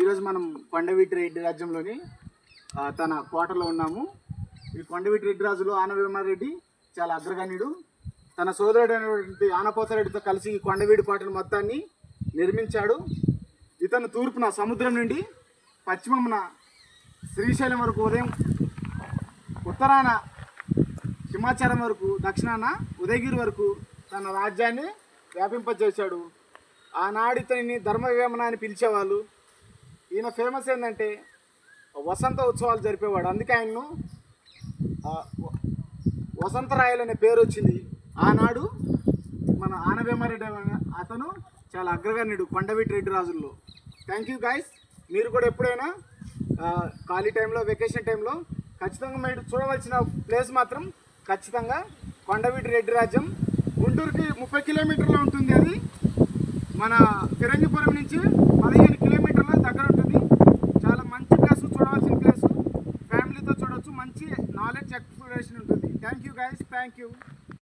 ఈరోజు మనం కొండవీటి రెడ్డి రాజ్యంలోని తన కోటలో ఉన్నాము. ఈ కొండవీటి రెడ్డి రాజులు ఆనవేమారెడ్డి చాలా అగ్రగణ్యుడు. తన సోదరుడైనటువంటి ఆనపోతరెడ్డితో కలిసి ఈ కొండవీడి కోటను మొత్తాన్ని నిర్మించాడు. ఇతను తూర్పున సముద్రం నుండి పశ్చిమమున శ్రీశైలం వరకు ఉదయం ఉత్తరాన హిమాచలం వరకు దక్షిణాన ఉదయగిరి వరకు తన రాజ్యాన్ని వ్యాపింపజేశాడు. ఆనాడు ఇతనిని ధర్మవేమన అని పిలిచేవాళ్ళు. ఈయన ఫేమస్ ఏంటంటే వసంత ఉత్సవాలు జరిపేవాడు. అందుకే ఆయన్ను వసంతరాయలు అనే పేరు వచ్చింది. ఆనాడు మన ఆనవేమారెడ్డి అతను చాలా అగ్రగణ్యుడు కొండవీటి రెడ్డి రాజుల్లో. థ్యాంక్ యూ గాయస్ మీరు కూడా ఎప్పుడైనా ఖాళీ టైంలో వెకేషన్ టైంలో ఖచ్చితంగా మీరు చూడవలసిన ప్లేస్ మాత్రం ఖచ్చితంగా కొండవీటి రెడ్డి రాజ్యం. గుంటూరుకి ముప్పై కిలోమీటర్లో ఉంటుంది అది. మన ఫిరంగిపురం నుంచి పదిహేను కిలో దగ్గర ఉంటుంది చాలా మంచి ప్లేస్ చూడవలసిన చూడొచ్చు. మంచి నాలెడ్జ్ ఎక్స్ప్లోరేషన్ ఉంటుంది. Thank you guys thank you